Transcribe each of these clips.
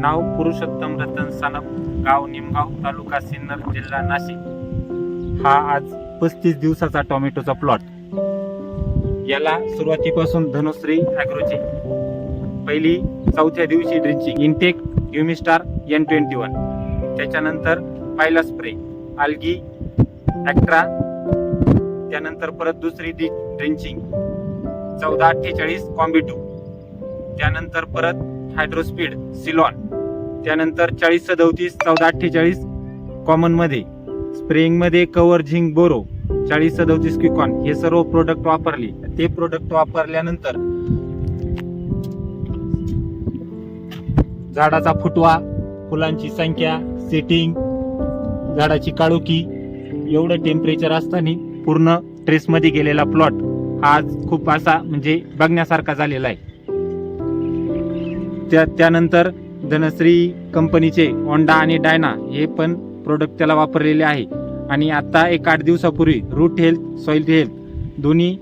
नाव पुरुषोत्तम रतन सानप गाव निमगाव तालुका सिन्नर जिल्हा नाशिक. हा आज पस्तीस दिवसाचा टोमॅटोचा प्लॉट. याला सुरुवातीपासून धनुश्री ॲग्रोची पहिली चौथ्या दिवशी ड्रिंचिंग. इनटेक युमिस्टार एन ट्वेंटी वन त्याच्यानंतर पायला स्प्रे. Algae Actara. त्यानंतर परत दुसरी डी ड्रिंचिंग. चौदा अठ्ठेचाळीस कॉम्बिटू त्यानंतर परत हायड्रोस्पीड सिलॉन. त्यानंतर चाळीस सदोतीस चौदा अठ्ठेचाळीस कॉमनमध्ये स्प्रेइंगमध्ये कवर झिंक बोरो चाळीस सदोतीस क्विकॉन हे सर्व प्रोडक्ट वापरले. ते प्रोडक्ट वापरल्यानंतर झाडाचा फुटवा फुलांची संख्या सेटिंग झाडाची काळोखी एवढं टेम्परेचर असताना पूर्ण ट्रेसमध्ये गेलेला प्लॉट हा आज खूप असा म्हणजे बघण्यासारखा झालेला आहे. त्या त्यानंतर धनश्री कंपनीचे ओंडा आणि डायना हे पण प्रोडक्ट त्याला वापरलेले आहे. आणि आता एक आठ दिवसापूर्वी रूट हेल्थ सॉइल हेल्थ दोन्ही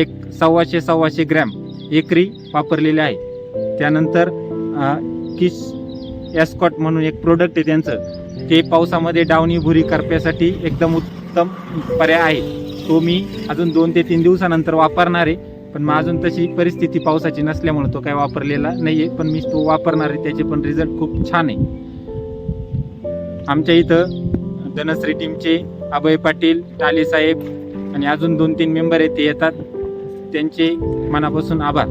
एक सव्वाशे सव्वाशे ग्रॅम एकरी वापरलेले आहे. त्यानंतर किश किस एस्कॉट म्हणून एक प्रोडक्ट आहे त्यांचं. ते पावसामध्ये डावणी भुरी करप्यासाठी एकदम उत्तम पर्याय आहे. तो मी अजून दोन ते तीन दिवसानंतर वापरणार आहे. पण मग अजून तशी परिस्थिती पावसाची नसल्यामुळे तो काय वापरलेला नाहीये पण मी तो वापरणार आहे त्याचे पण रिझल्ट खूप छान आहे. आमच्या इथं धनश्री टीमचे अभय पाटील टाले साहेब आणि अजून दोन तीन मेंबर आहेत ते येतात. त्यांचे मनापासून आभार.